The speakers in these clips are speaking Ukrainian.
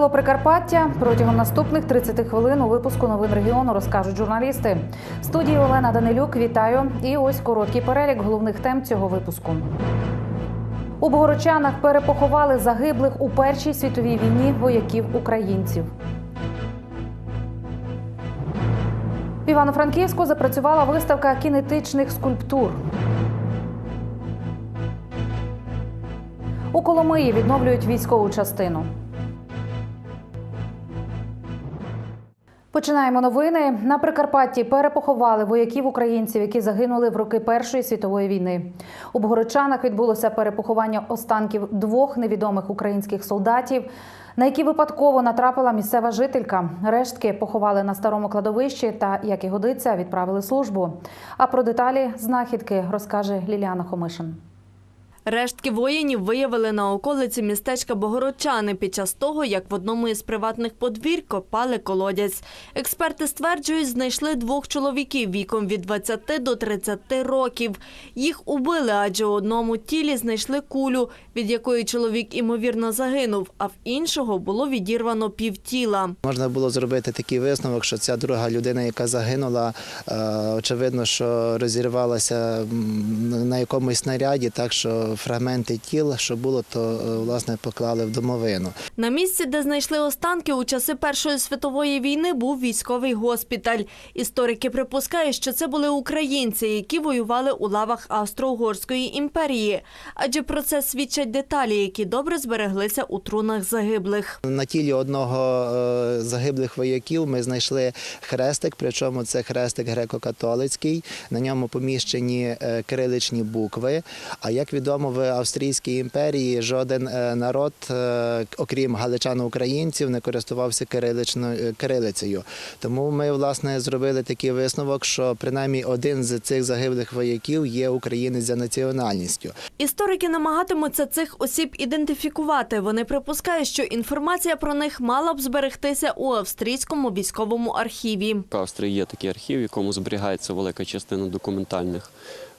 Жило Прикарпаття? Протягом наступних 30 хвилин у випуску новин регіону розкажуть журналісти. В студії Олена Данилюк вітаю. І ось короткий перелік головних тем цього випуску. У Богородчанах перепоховали загиблих у Першій світовій війні вояків українців. В Івано-Франківську запрацювала виставка кінетичних скульптур. У Коломиї відновлюють військову частину. Починаємо новини. На Прикарпатті перепоховали вояків українців, які загинули в роки Першої світової війни. У Богородчанах відбулося перепоховання останків двох невідомих українських солдатів, на які випадково натрапила місцева жителька. Рештки поховали на старому кладовищі та, як і годиться, відправили службу. А про деталі знахідки розкаже Ліліана Хомишин. Рештки воїнів виявили на околиці містечка Богородчани під час того, як в одному із приватних подвір'я копали колодязь. Експерти стверджують, знайшли двох чоловіків віком від 20 до 30 років. Їх убили, адже у одному тілі знайшли кулю, від якої чоловік імовірно загинув, а в іншого було відірвано півтіла. Можна було зробити такий висновок, що ця друга людина, яка загинула, е, очевидно, що розірвалася на якомусь снаряді, так що фрагменти тіл, що було, то е, власне поклали в домовину. На місці, де знайшли останки у часи Першої світової війни, був військовий госпіталь. Історики припускають, що це були українці, які воювали у лавах Австро-Угорської імперії. Адже про це свідчать деталі, які добре збереглися у трунах загиблих. На тілі одного е, загиблих вояків ми знайшли хрестик, причому це хрестик греко-католицький. На ньому поміщені е, кириличні букви. А як відомо, в Австрійській імперії жоден е, народ, е, окрім галичан-українців, не користувався кирилицею. Тому ми власне зробили такий висновок, що принаймні один з цих загиблих вояків є українець за національністю. Історики намагатимуться цих осіб ідентифікувати. Вони припускають, що інформація про них мала б зберегтися у австрійському військовому архіві. В Австрії є такий архів, в якому зберігається велика частина документальних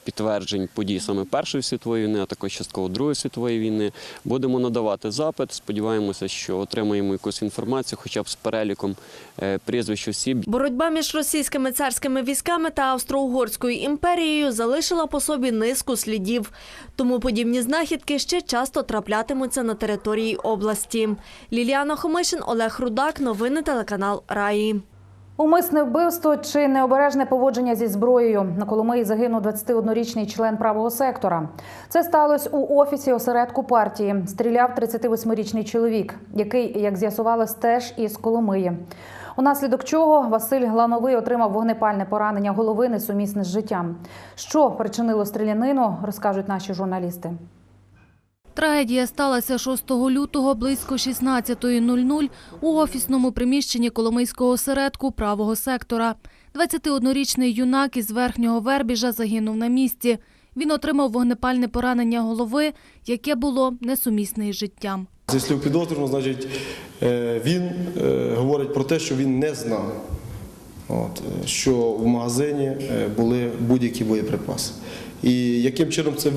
підтверджень подій саме Першої світової війни, а також частково Другої світової війни. Будемо надавати запит. Сподіваємося, що отримаємо якусь інформацію, хоча б з переліком е, прізвищ осіб, Боротьба між російськими царськими військами та Австро-Угорською імперією залишила по собі низку слідів. Тому подібні знахідки ще часто траплятимуться на території області. Ліліана Хомишин, Олег Рудак. Новини телеканал Раї. Умисне вбивство чи необережне поводження зі зброєю на Коломиї загинув 21-річний член правого сектора. Це сталося у офісі осередку партії. Стріляв 38-річний чоловік, який, як з'ясувалось, теж із Коломиї. Унаслідок чого Василь Глановий отримав вогнепальне поранення голови несумісне з життям. Що причинило стрілянину, розкажуть наші журналісти. Трагедія сталася 6 лютого близько 16.00 у офісному приміщенні Коломийського осередку правого сектора. 21-річний юнак із верхнього вербіжа загинув на місці. Він отримав вогнепальне поранення голови, яке було несумісне із життям. Зі слів підозрюваного, значить, е, він е, говорить про те, що він не знав, е, що в магазині були будь-які боєприпаси. І яким чином це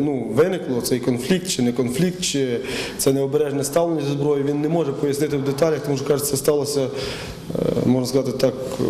ну, виникло, цей конфлікт, чи не конфлікт, чи це необережне ставлення зі зброєю, він не може пояснити в деталях, тому що каже, це сталося, е, можна сказати так, е,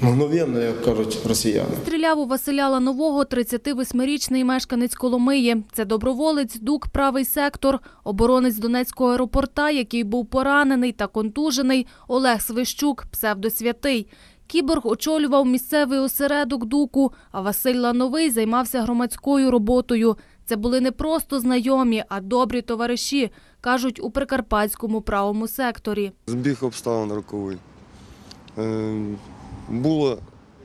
мгновенно, як кажуть росіяни. Стріляв у Василя Ланового 38-річний мешканець Коломиї. Це доброволець, дук правий сектор, оборонець Донецького аеропорта, який був поранений та контужений, Олег Свищук, псевдосвятий. Кіборг очолював місцевий осередок дуку, а Василь Лановий займався громадською роботою. Це були не просто знайомі, а добрі товариші, кажуть у прикарпатському правому секторі. Збіг обставин роковий. Е, було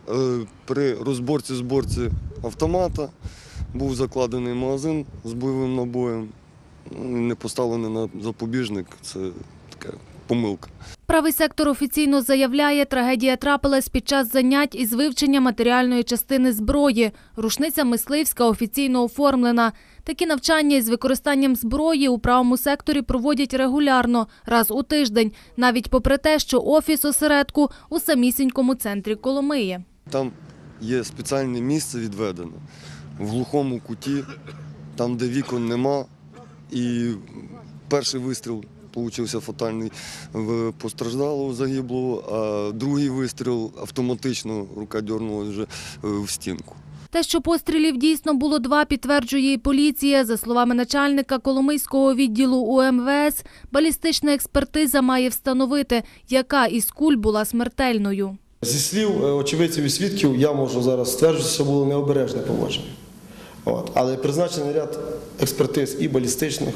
е, при розборці зборці автомата, був закладений магазин з бойовим набоєм, не поставлений на запобіжник. Це така помилка. Правий сектор офіційно заявляє, трагедія трапилась під час занять із вивчення матеріальної частини зброї. Рушниця мисливська офіційно оформлена. Такі навчання із використанням зброї у правому секторі проводять регулярно, раз у тиждень, навіть попри те, що офіс осередку у самісінькому центрі Коломиї. Там є спеціальне місце відведене в глухому куті, там, де вікон нема, і перший вистріл получився фатальний в постраждалого загиблого, а другий вистріл автоматично рука дернулась вже е, в стінку. Те, що пострілів дійсно було два, підтверджує і поліція. За словами начальника Коломийського відділу УМВС, балістична експертиза має встановити, яка із куль була смертельною. Зі слів е, очевидців і свідків, я можу зараз стверджувати, що було необережне поводження. От. Але призначений ряд експертиз і балістичних,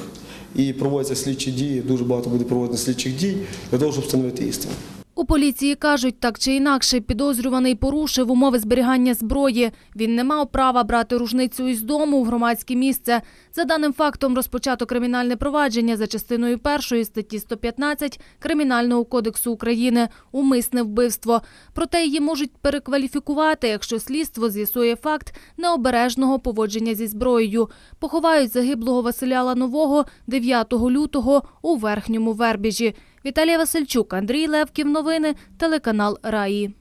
і проводяться слідчі дії, дуже багато буде проводити слідчих дій для того, щоб встановити істину. У поліції кажуть, так чи інакше, підозрюваний порушив умови зберігання зброї. Він не мав права брати рушницю із дому в громадське місце. За даним фактом розпочато кримінальне провадження за частиною першої статті 115 Кримінального кодексу України «Умисне вбивство». Проте її можуть перекваліфікувати, якщо слідство з'ясує факт необережного поводження зі зброєю. Поховають загиблого Василя Ланового 9 лютого у Верхньому Вербіжі. Віталія Васильчук, Андрій Левків. Новини. Телеканал Раї.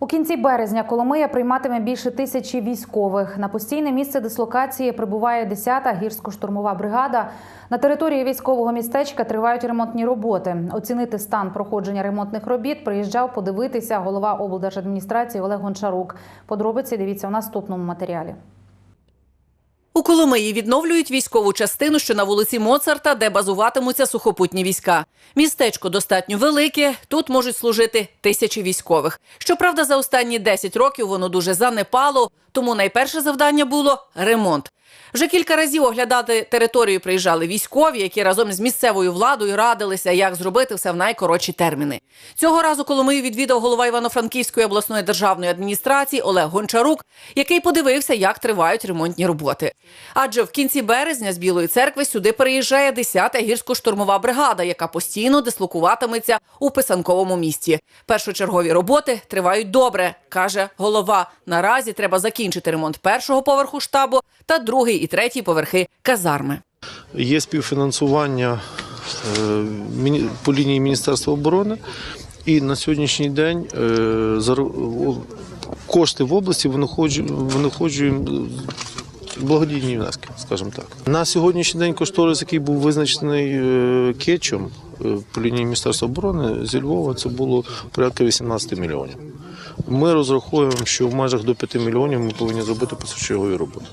У кінці березня Коломия прийматиме більше тисячі військових. На постійне місце дислокації прибуває 10-та гірсько-штурмова бригада. На території військового містечка тривають ремонтні роботи. Оцінити стан проходження ремонтних робіт приїжджав подивитися голова облдержадміністрації Олег Гончарук. Подробиці дивіться у наступному матеріалі. У Коломиї відновлюють військову частину, що на вулиці Моцарта, де базуватимуться сухопутні війська. Містечко достатньо велике, тут можуть служити тисячі військових. Щоправда, за останні 10 років воно дуже занепало, тому найперше завдання було ремонт. Вже кілька разів оглядати територію приїжджали військові, які разом з місцевою владою радилися, як зробити все в найкоротші терміни. Цього разу Коломию відвідав голова Івано-Франківської обласної державної адміністрації Олег Гончарук, який подивився, як тривають ремонтні роботи. Адже в кінці березня з Білої церкви сюди переїжджає 10-та гірсько-штурмова бригада, яка постійно дислокуватиметься у писанковому місті. Першочергові роботи тривають добре, каже голова. Наразі треба закінчити ремонт першого поверху штабу та другий і третій поверхи казарми. Є співфінансування е, по лінії Міністерства оборони, і на сьогоднішній день е, кошти в області винаходжу- винаходжуємо е, благодійні внески, скажімо так. На сьогоднішній день кошторис, який був визначений кетчем по лінії Міністерства оборони зі Львова, це було порядка 18 мільйонів. Ми розраховуємо, що в межах до 5 мільйонів ми повинні зробити першочергові роботи.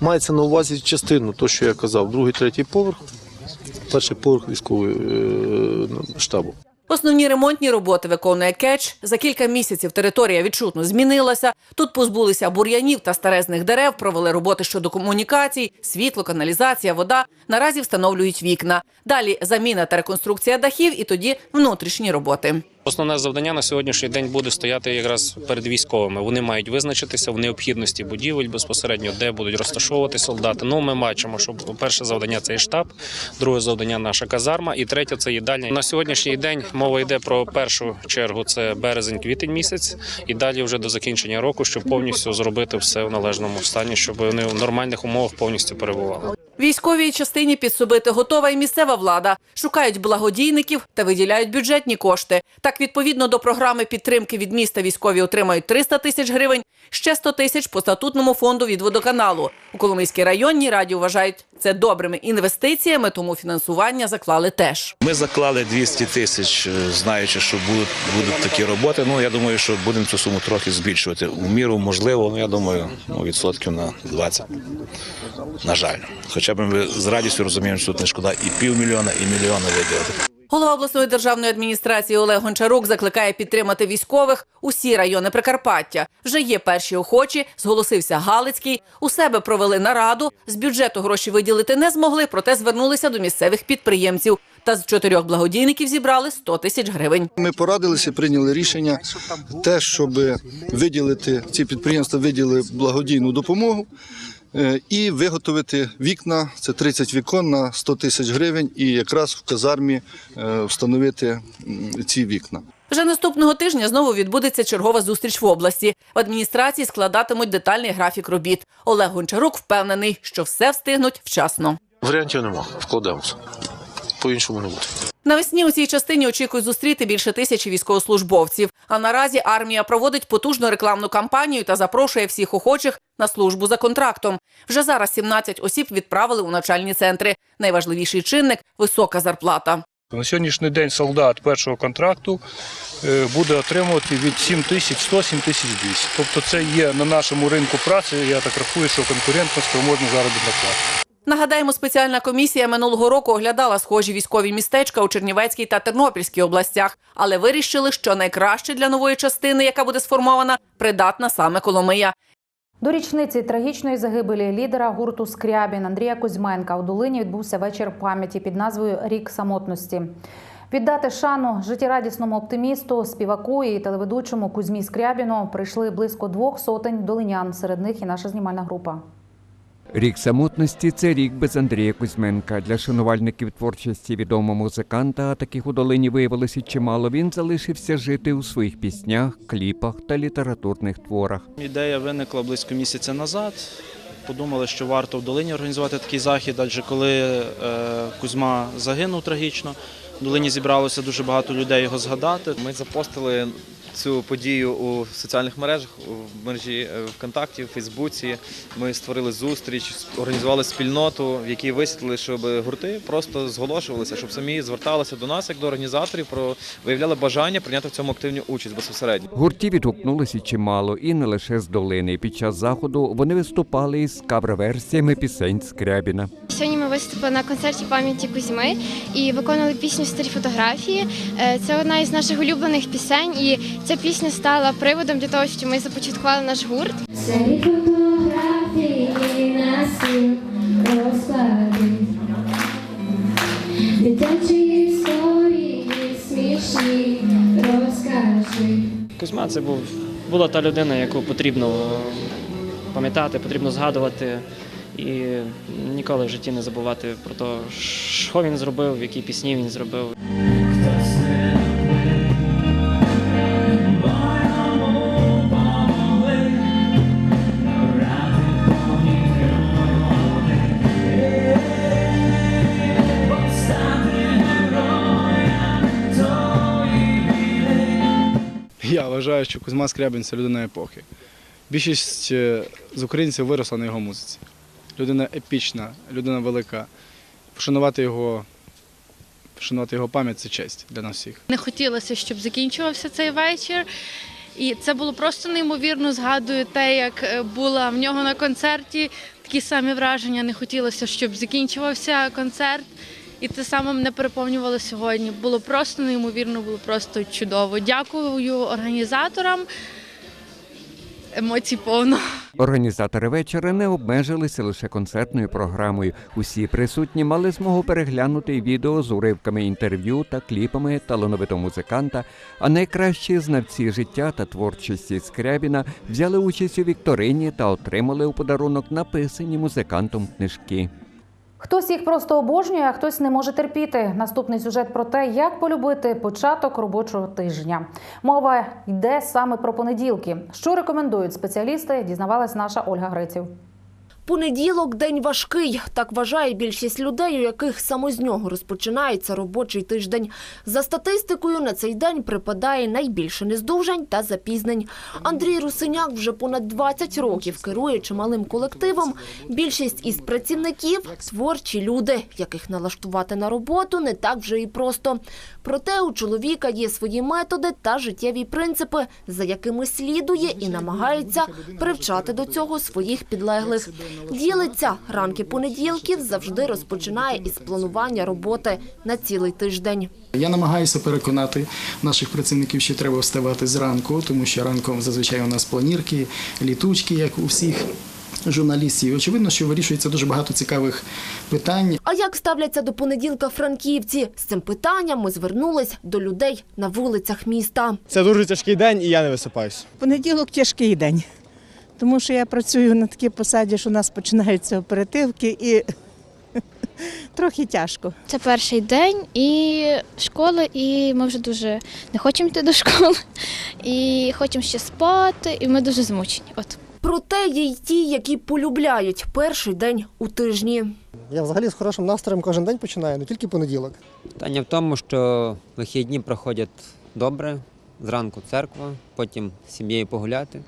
Мається на увазі частину, то, що я казав, другий, третій поверх, перший поверх військового е, штабу. Основні ремонтні роботи виконує кетч. За кілька місяців територія відчутно змінилася. Тут позбулися бур'янів та старезних дерев, провели роботи щодо комунікацій, світло, каналізація, вода. Наразі встановлюють вікна. Далі заміна та реконструкція дахів, і тоді внутрішні роботи. Основне завдання на сьогоднішній день буде стояти якраз перед військовими. Вони мають визначитися в необхідності будівель безпосередньо, де будуть розташовувати солдати. Ну, ми бачимо, що перше завдання це штаб, друге завдання наша казарма, і третє це їдальня. На сьогоднішній день мова йде про першу чергу. Це березень-квітень місяць, і далі вже до закінчення року, щоб повністю зробити все в належному стані, щоб вони в нормальних умовах повністю перебували. Військовій частині підсобити готова і місцева влада. Шукають благодійників та виділяють бюджетні кошти. Так, відповідно до програми підтримки від міста військові отримають 300 тисяч гривень, ще 100 тисяч по статутному фонду від водоканалу. У Коломийській районній раді вважають це добрими інвестиціями, тому фінансування заклали теж. Ми заклали 200 тисяч, е, знаючи, що будуть, будуть такі роботи. Ну я думаю, що будемо цю суму трохи збільшувати. У міру можливо, ну я думаю, ну, відсотків на 20. На жаль. Хоча б ми з радістю розуміємо, що тут не шкода і півмільйона, і мільйона виділити. Голова обласної державної адміністрації Олег Гончарук закликає підтримати військових усі райони Прикарпаття. Вже є перші охочі, зголосився Галицький. У себе провели нараду. З бюджету гроші виділити не змогли, проте звернулися до місцевих підприємців. Та з чотирьох благодійників зібрали 100 тисяч гривень. Ми порадилися, прийняли рішення те, щоб виділити ці підприємства, виділили благодійну допомогу і виготовити вікна. Це 30 вікон на 100 тисяч гривень, і якраз в казармі е, встановити ці вікна. Вже наступного тижня знову відбудеться чергова зустріч в області. В адміністрації складатимуть детальний графік робіт. Олег Гончарук впевнений, що все встигнуть вчасно. Варіантів нема, вкладемося. По-іншому не буде. Навесні у цій частині очікують зустріти більше тисячі військовослужбовців. А наразі армія проводить потужну рекламну кампанію та запрошує всіх охочих на службу за контрактом. Вже зараз 17 осіб відправили у навчальні центри. Найважливіший чинник висока зарплата. На сьогоднішній день солдат першого контракту е, буде отримувати від 7 тисяч 100 7 тисяч 200. Тобто це є на нашому ринку праці, я так рахую, що конкурентно спроможна заробітна плата. Нагадаємо, спеціальна комісія минулого року оглядала схожі військові містечка у Чернівецькій та Тернопільській областях, але вирішили, що найкраще для нової частини, яка буде сформована, придатна саме Коломия. До річниці трагічної загибелі лідера гурту Скрябін Андрія Кузьменка у Долині відбувся вечір пам'яті під назвою Рік самотності. Віддати шану життєрадісному оптимісту, співаку і телеведучому Кузьмі Скрябіну прийшли близько двох сотень долинян. Серед них і наша знімальна група. Рік самотності це рік без Андрія Кузьменка. Для шанувальників творчості відомого музиканта, а таких у долині виявилося чимало. Він залишився жити у своїх піснях, кліпах та літературних творах. Ідея виникла близько місяця назад. Подумали, що варто в долині організувати такий захід, адже коли е, Кузьма загинув трагічно, в долині зібралося дуже багато людей його згадати. Ми запостили цю подію у соціальних мережах у мережі е, ВКонтакті, в Фейсбуці. Ми створили зустріч, організували спільноту, в якій висвітлили, щоб гурти просто зголошувалися, щоб самі зверталися до нас як до організаторів, про виявляли бажання прийняти в цьому активну участь безпосередньо. Гуртів відгукнулося чимало, і не лише з долини. Під час заходу вони виступали із кавер-версіями пісень Скрябіна. Сьогодні ми виступили на концерті пам'яті Кузьми і виконали пісню Старі фотографії. Е, Це одна із наших улюблених пісень, і ця пісня стала приводом для того, що ми започаткували наш гурт. Старі фотографії на стіл розклади, дитячі історії смішні розкажи. Кузьма це був була та людина, яку потрібно е, пам'ятати, потрібно згадувати і ніколи в житті не забувати про те, що він зробив, які пісні він зробив. Що Кузьма Скрябін це людина епохи. Більшість е, з українців виросла на його музиці. Людина епічна, людина велика. Пошанувати його, пошанувати його пам'ять це честь для нас всіх. Не хотілося, щоб закінчувався цей вечір. І це було просто неймовірно. Згадую те, як е, була в нього на концерті. Такі самі враження. Не хотілося, щоб закінчувався концерт. І те саме мене переповнювало сьогодні. Було просто неймовірно, було просто чудово. Дякую організаторам. Емоцій повно. Організатори вечора не обмежилися лише концертною програмою. Усі присутні мали змогу переглянути відео з уривками інтерв'ю та кліпами талановитого музиканта. А найкращі знавці життя та творчості Скрябіна взяли участь у вікторині та отримали у подарунок написані музикантом книжки. Хтось їх просто обожнює, а хтось не може терпіти. Наступний сюжет про те, як полюбити початок робочого тижня. Мова йде саме про понеділки. Що рекомендують спеціалісти, дізнавалась наша Ольга Гриців. Понеділок день важкий. Так вважає більшість людей, у яких саме з нього розпочинається робочий тиждень. За статистикою, на цей день припадає найбільше нездужань та запізнень. Андрій Русиняк вже понад 20 років керує чималим колективом. Більшість із працівників творчі люди, яких налаштувати на роботу не так вже і просто. Проте у чоловіка є свої методи та життєві принципи, за якими слідує і намагається привчати до цього своїх підлеглих. Ділиться ранки понеділків завжди розпочинає із планування роботи на цілий тиждень. Я намагаюся переконати наших працівників, що треба вставати зранку, тому що ранком зазвичай у нас планірки, літучки, як у всіх журналістів. Очевидно, що вирішується дуже багато цікавих питань. А як ставляться до понеділка франківці? З цим питанням ми звернулись до людей на вулицях міста. Це дуже тяжкий день, і я не висипаюсь. Понеділок тяжкий день, тому що я працюю на такій посаді, що у нас починаються оперативки і трохи тяжко. Це перший день і школи, і ми вже дуже не хочемо йти до школи, і хочемо ще спати, і ми дуже змучені. От. Проте є й ті, які полюбляють перший день у тижні. Я взагалі з хорошим настроєм кожен день починаю, не тільки понеділок. Питання в тому, що вихідні проходять добре. Зранку церква, потім з сім'єю погуляти.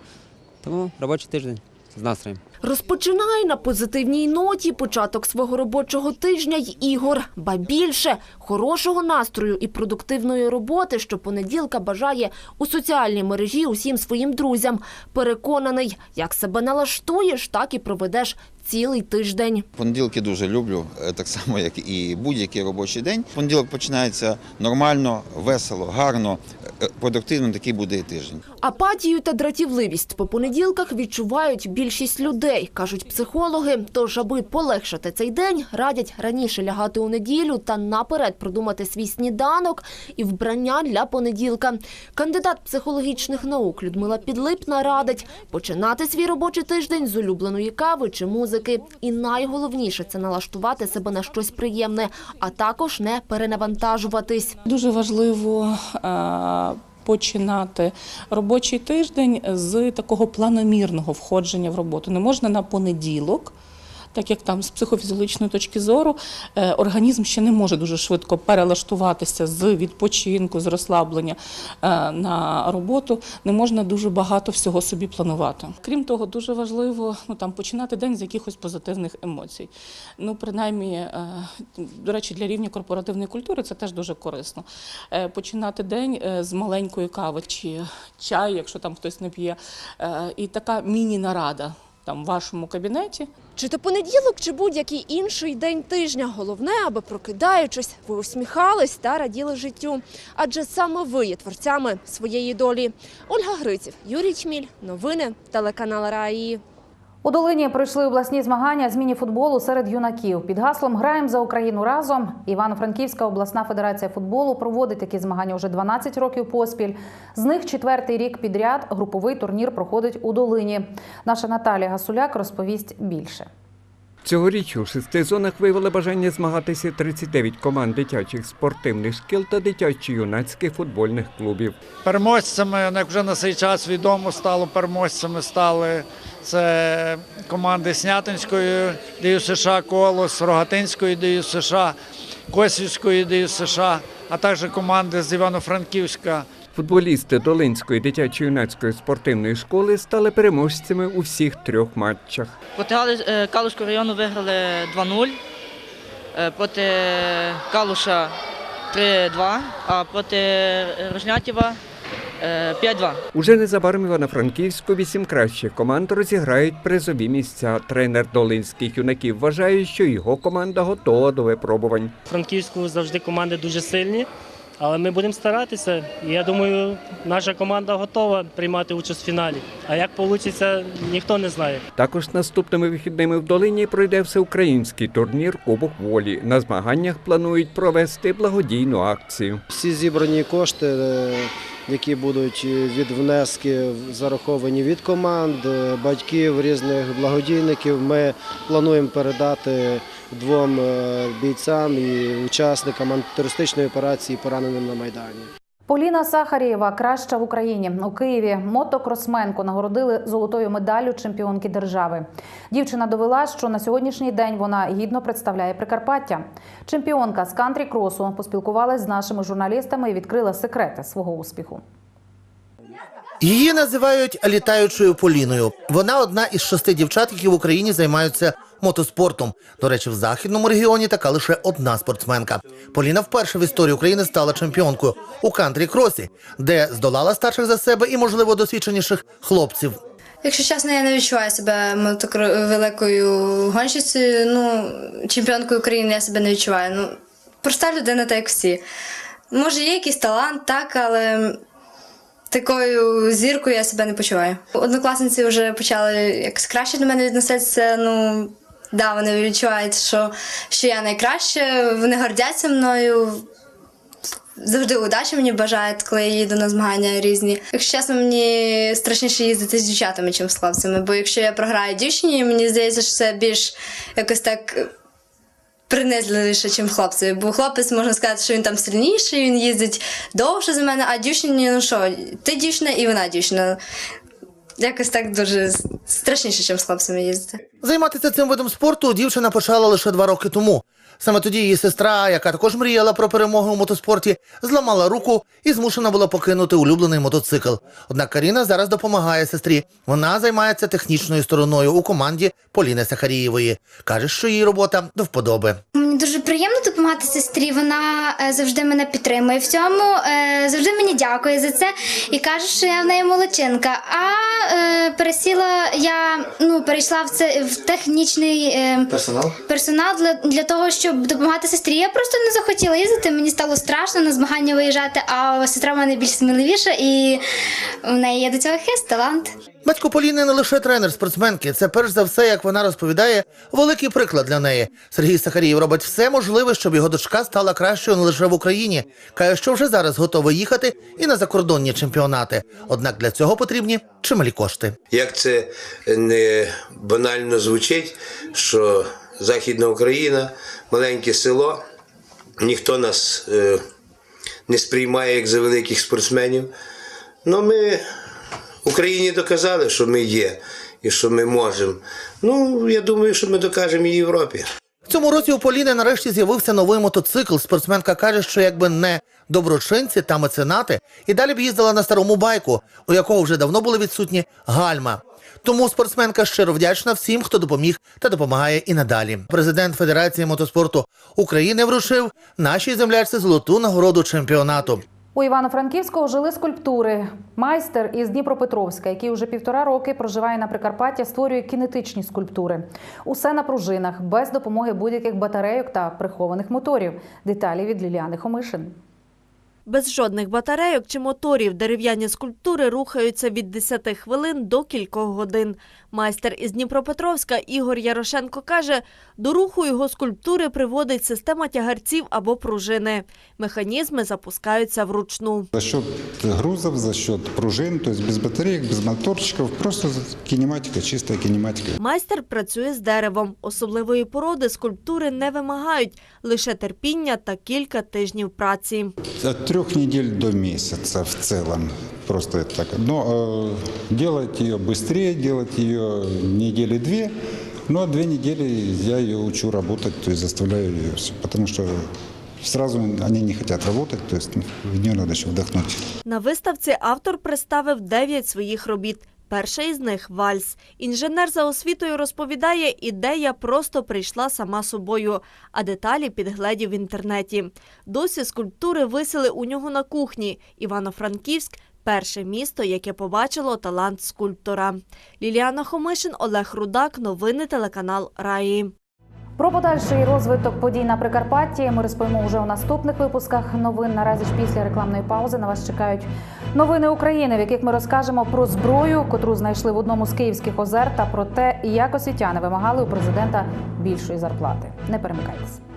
Тому робочий тиждень з настроєм. Розпочинає на позитивній ноті початок свого робочого тижня й Ігор. Ба більше хорошого настрою і продуктивної роботи, що понеділка бажає у соціальній мережі усім своїм друзям. Переконаний, як себе налаштуєш, так і проведеш цілий тиждень. Понеділки дуже люблю, е, так само як і будь-який робочий день. Понеділок починається нормально, весело, гарно, е, продуктивно. Такий буде і тиждень. Апатію та дратівливість по понеділках відчувають більшість людей, кажуть психологи. Тож, аби полегшити цей день, радять раніше лягати у неділю та наперед продумати свій сніданок і вбрання для понеділка. Кандидат психологічних наук Людмила Підлипна радить починати свій робочий тиждень з улюбленої кави чи музики. І найголовніше це налаштувати себе на щось приємне, а також не перенавантажуватись. Дуже важливо е, починати робочий тиждень з такого планомірного входження в роботу. Не можна на понеділок. Так як там з психофізіологічної точки зору е, організм ще не може дуже швидко перелаштуватися з відпочинку, з розслаблення е, на роботу, не можна дуже багато всього собі планувати. Крім того, дуже важливо ну там починати день з якихось позитивних емоцій. Ну, принаймні, е, до речі, для рівня корпоративної культури це теж дуже корисно. Починати день з маленької кави чи чаю, якщо там хтось не п'є, і така міні-нарада там в вашому кабінеті. Чи то понеділок, чи будь-який інший день тижня. Головне, аби прокидаючись, ви усміхались та раділи життю. Адже саме ви є творцями своєї долі. Ольга Гриців, Юрій Чміль, новини, телеканал Раї. У Долині пройшли обласні змагання з міні-футболу серед юнаків. Під гаслом Граємо за Україну разом. Івано-Франківська обласна федерація футболу проводить такі змагання вже 12 років поспіль. З них четвертий рік підряд груповий турнір проходить у Долині. Наша Наталія Гасуляк розповість більше. Цьогоріч у шести зонах виявили бажання змагатися 39 команд дитячих спортивних шкіл та дитячо-юнацьких футбольних клубів. Переможцями, як вже на цей час відомо стало, переможцями стали це команди Снятинської ДЮСШ США Колос, Рогатинської ДЮСШ США, Косівської ДЮСШ США, а також команди з Івано-Франківська. Футболісти Долинської дитячо-юнацької спортивної школи стали переможцями у всіх трьох матчах. Проти е, Калушського району виграли 2-0, е, проти Калуша 3-2, а проти Рожнятєва е, 5-2. Уже незабаром Івано-Франківську вісім кращих команд розіграють призові місця. Тренер долинських юнаків вважає, що його команда готова до випробувань. Франківську завжди команди дуже сильні, але ми будемо старатися. І я думаю, наша команда готова приймати участь в фіналі. А як вийде, ніхто не знає. Також наступними вихідними в Долині пройде всеукраїнський турнір Кубок волі. На змаганнях планують провести благодійну акцію. Всі зібрані кошти, е, які будуть від внески зараховані від команд, е, батьків, різних благодійників, ми плануємо передати двом е, бійцям і учасникам антитерористичної операції, пораненим на Майдані. Поліна Сахарєва краща в Україні у Києві. Мотокросменку нагородили золотою медаллю чемпіонки держави. Дівчина довела, що на сьогоднішній день вона гідно представляє Прикарпаття. Чемпіонка з кантрі-кросу поспілкувалась з нашими журналістами і відкрила секрети свого успіху. Її називають літаючою Поліною. Вона одна із шести дівчат, які в Україні займаються мотоспортом. До речі, в західному регіоні така лише одна спортсменка. Поліна вперше в історії України стала чемпіонкою у кантрі-кросі, де здолала старших за себе і, можливо, досвідченіших хлопців. Якщо чесно, я не відчуваю себе великою гонщицею. Ну, чемпіонкою України я себе не відчуваю. Ну, проста людина, так як всі. Може, є якийсь талант, так, але такою зіркою я себе не почуваю. Однокласниці вже почали якось краще до мене відноситися. Ну, да, вони відчувають, що, що я найкраща, вони гордяться мною. Завжди удачі мені бажають, коли я їду на змагання різні. Якщо чесно, мені страшніше їздити з дівчатами, ніж з хлопцями. Бо якщо я програю дівчині, мені здається, що це більш якось так принизливіше, ніж хлопці. Бо хлопець можна сказати, що він там сильніший, він їздить довше за мене, а дівчині, ну що, ти дівчина і вона дівчина. Якось так дуже страшніше, ніж з хлопцями їздити. Займатися цим видом спорту дівчина почала лише два роки тому. Саме тоді її сестра, яка також мріяла про перемогу у мотоспорті, зламала руку і змушена була покинути улюблений мотоцикл. Однак Каріна зараз допомагає сестрі. Вона займається технічною стороною у команді Поліни Сахарієвої. каже, що її робота до вподоби. Мені дуже приємно допомагати сестрі. Вона е, завжди мене підтримує в цьому, е, завжди мені дякує за це і каже, що я в неї молодчинка. А е, пересіла я ну перейшла в це в технічний е, Персонал? персонал для, для того, щоб допомагати сестрі. Я просто не захотіла їздити. Мені стало страшно на змагання виїжджати. А сестра в мене більш сміливіша, і в неї є до цього хист, талант. Батько Поліни не лише тренер спортсменки. Це перш за все, як вона розповідає, великий приклад для неї. Сергій Сахарієв робить все можливе, щоб його дочка стала кращою не лише в Україні. Каже, що вже зараз готовий їхати і на закордонні чемпіонати. Однак для цього потрібні чималі кошти. Як це не банально звучить, що Західна Україна, маленьке село, ніхто нас е, не сприймає як за великих спортсменів. Ну, ми Україні доказали, що ми є і що ми можемо. Ну, я думаю, що ми докажемо і Європі. В цьому році у Поліни нарешті з'явився новий мотоцикл. Спортсменка каже, що якби не доброчинці та меценати, і далі б їздила на старому байку, у якого вже давно були відсутні гальма. Тому спортсменка щиро вдячна всім, хто допоміг та допомагає і надалі. Президент Федерації мотоспорту України вручив нашій землячці золоту нагороду чемпіонату. У Івано-Франківську жили скульптури. Майстер із Дніпропетровська, який вже півтора роки проживає на Прикарпатті, створює кінетичні скульптури. Усе на пружинах, без допомоги будь-яких батарейок та прихованих моторів. Деталі від Ліліани Хомишин. Без жодних батарейок чи моторів дерев'яні скульптури рухаються від 10 хвилин до кількох годин. Майстер із Дніпропетровська Ігор Ярошенко каже, до руху його скульптури приводить система тягарців або пружини. Механізми запускаються вручну. За счет грузов, за счет пружин, то без батареек, без моторчиков, просто кинематика, чистая кинематика. Майстер працює з деревом. Особливої породи скульптури не вимагають, лише терпіння та кілька тижнів праці. От трех недель до месяца в целом. Просто это так. Но э, делать ее быстрее, делать ее недели две. Но две недели я ее учу работать, то есть заставляю ее все. Потому что сразу они не хотят работать, то есть в нее надо еще вдохнуть. На виставці автор представив дев'ять своїх робіт. Перша із них вальс. Інженер за освітою розповідає, ідея просто прийшла сама собою, а деталі підгледів в інтернеті. Досі скульптури висели у нього на кухні. Івано-Франківськ перше місто, яке побачило талант скульптора. Ліліана Хомишин, Олег Рудак. Новини телеканал Раї. Про подальший розвиток подій на Прикарпатті ми розповімо вже у наступних випусках новин. Наразі ж після рекламної паузи на вас чекають новини України, в яких ми розкажемо про зброю, котру знайшли в одному з київських озер, та про те, як освітяни вимагали у президента більшої зарплати. Не перемикайтеся.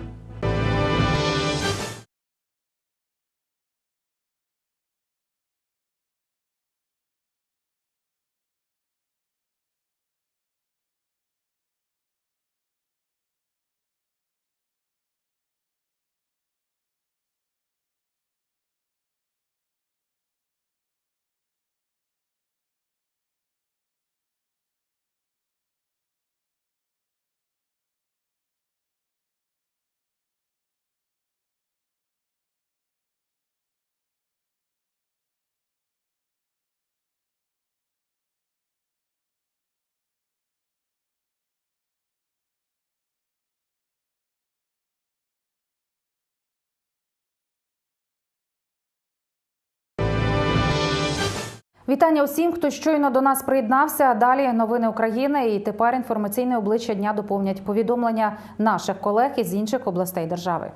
Вітання усім, хто щойно до нас приєднався. Далі новини України і тепер інформаційне обличчя дня доповнять повідомлення наших колег із інших областей держави.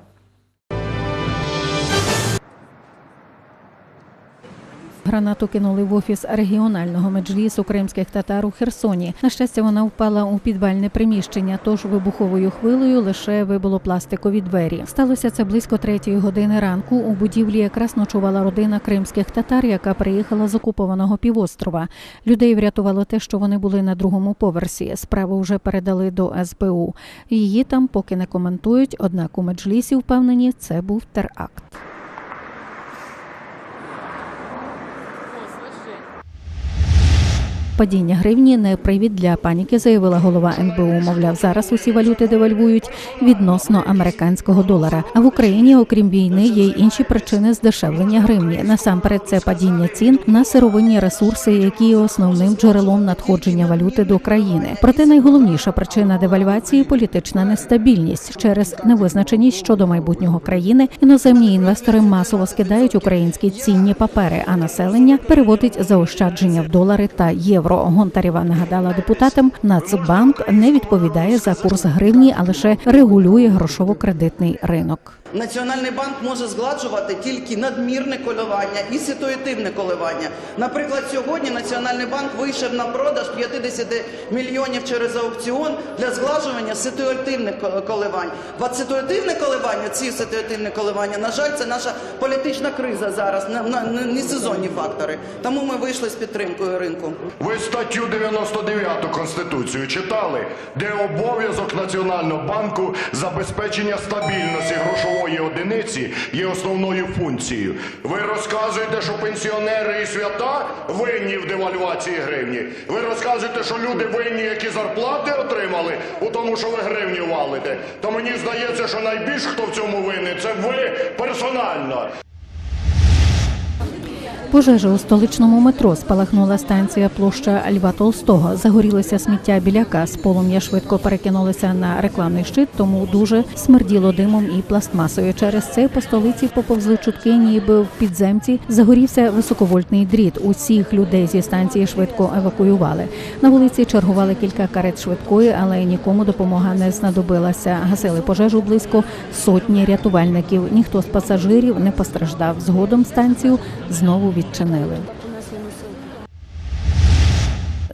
Гранату кинули в офіс регіонального меджлісу кримських татар у Херсоні. На щастя, вона впала у підвальне приміщення, тож вибуховою хвилею лише вибило пластикові двері. Сталося це близько третьої години ранку. У будівлі якраз ночувала родина кримських татар, яка приїхала з окупованого півострова. Людей врятувало те, що вони були на другому поверсі. Справу вже передали до СБУ. Її там поки не коментують. Однак у меджлісі впевнені, це був теракт. Падіння гривні не привід для паніки, заявила голова НБУ. Мовляв, зараз усі валюти девальвують відносно американського долара. А в Україні, окрім війни, є й інші причини здешевлення гривні. Насамперед, це падіння цін на сировинні ресурси, які є основним джерелом надходження валюти до країни. Проте найголовніша причина девальвації політична нестабільність через невизначеність щодо майбутнього країни. Іноземні інвестори масово скидають українські цінні папери, а населення переводить заощадження в долари та євро. Гонтарєва нагадала депутатам, Нацбанк не відповідає за курс гривні, а лише регулює грошово-кредитний ринок. Національний банк може згладжувати тільки надмірне коливання і ситуативне коливання. Наприклад, сьогодні Національний банк вийшов на продаж 50 мільйонів через аукціон для згладжування ситуативних коливань. Бо ситуативне коливання, ці ситуативні коливання, на жаль, це наша політична криза зараз, не сезонні фактори. Тому ми вийшли з підтримкою ринку. Ви статтю 99 Конституцію читали, де обов'язок Національного банку забезпечення стабільності грошової одиниці є основною функцією. Ви розказуєте, що пенсіонери і свята винні в девальвації гривні. Ви розказуєте, що люди винні, які зарплати отримали, у тому, що ви гривню валите. То мені здається, що найбільш хто в цьому винен, це ви персонально. Пожежа у столичному метро спалахнула станція площа Льва Толстого. Загорілося сміття біля кас. Полум'я швидко перекинулося на рекламний щит, тому дуже смерділо димом і пластмасою. Через це по столиці поповзли чутки, ніби в підземці загорівся високовольтний дріт. Усіх людей зі станції швидко евакуювали. На вулиці чергували кілька карет швидкої, але нікому допомога не знадобилася. Гасили пожежу близько сотні рятувальників. Ніхто з пасажирів не постраждав. Згодом станцію знову 真的味道。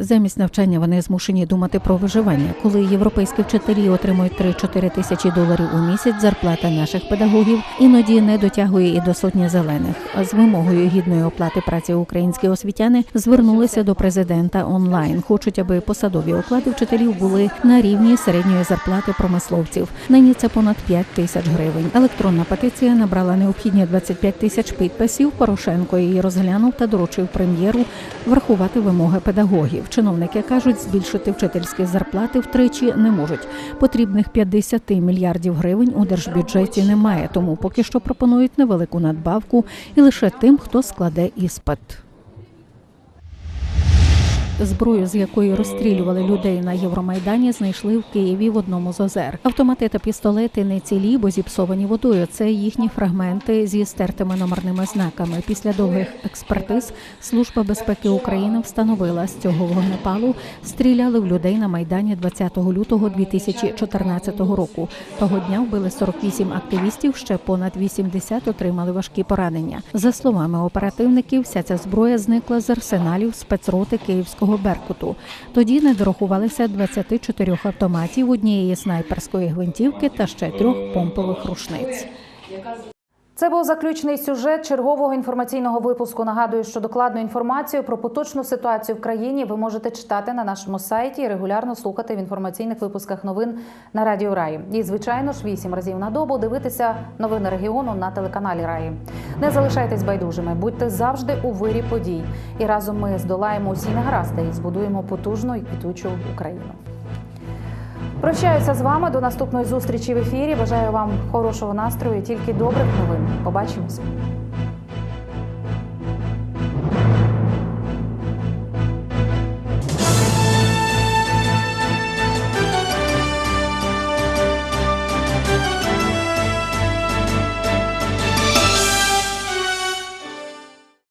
Замість навчання вони змушені думати про виживання. Коли європейські вчителі отримують 3-4 тисячі доларів у місяць, зарплата наших педагогів іноді не дотягує і до сотні зелених. З вимогою гідної оплати праці українські освітяни звернулися до президента онлайн. Хочуть, аби посадові оклади вчителів були на рівні середньої зарплати промисловців. Нині це понад 5 тисяч гривень. Електронна петиція набрала необхідні 25 тисяч підписів. Порошенко її розглянув та доручив прем'єру врахувати вимоги педагогів. Чиновники кажуть, збільшити вчительські зарплати втричі не можуть. Потрібних 50 мільярдів гривень у держбюджеті немає, тому поки що пропонують невелику надбавку і лише тим, хто складе іспит. Зброю, з якої розстрілювали людей на Євромайдані, знайшли в Києві в одному з озер. Автомати та пістолети не цілі, бо зіпсовані водою. Це їхні фрагменти зі стертими номерними знаками. Після довгих експертиз Служба безпеки України встановила з цього вогнепалу стріляли в людей на майдані 20 лютого 2014 року. Того дня вбили 48 активістів. Ще понад 80 отримали важкі поранення. За словами оперативників, вся ця зброя зникла з арсеналів спецроти Київського Беркуту. Тоді не дорахувалися 24 автоматів, однієї снайперської гвинтівки та ще трьох помпових рушниць. Це був заключний сюжет чергового інформаційного випуску. Нагадую, що докладну інформацію про поточну ситуацію в країні ви можете читати на нашому сайті і регулярно слухати в інформаційних випусках новин на Радіо Раї. І, звичайно ж, вісім разів на добу дивитися новини регіону на телеканалі Раї. Не залишайтесь байдужими, будьте завжди у вирі подій. І разом ми здолаємо усі негаразди і збудуємо потужну і квітучу Україну. Прощаюся з вами до наступної зустрічі в ефірі. Бажаю вам хорошого настрою, і тільки добрих новин. Побачимось.